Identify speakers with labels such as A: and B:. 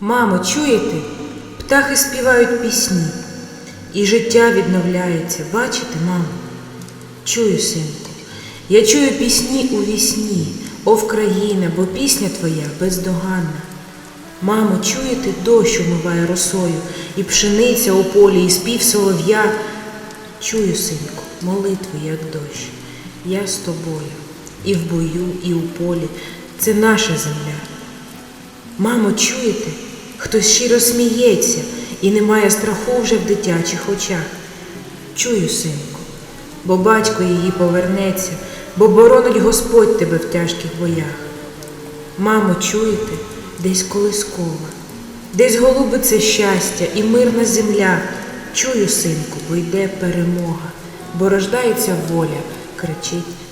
A: Мамо, чуєте? Птахи співають пісні, і життя відновляється. Бачите, мамо? Чую, синку, я чую пісні у вісні, о Вкраїна, бо пісня твоя бездоганна. Мамо, чуєте, дощ умиває росою, і пшениця у полі, і спів солов'я. Чую, синку, молитви, як дощ. Я з тобою, і в бою, і у полі. Це наша земля. Мамо, чуєте? Хтось щиро сміється і немає страху вже в дитячих очах. Чую, синку, бо батько її повернеться, бо боронить Господь тебе в тяжких боях. Мамо, чуєте, десь колискова, десь голубиться щастя і мирна земля. Чую, синку, бо йде перемога, бо рождається воля, кричить.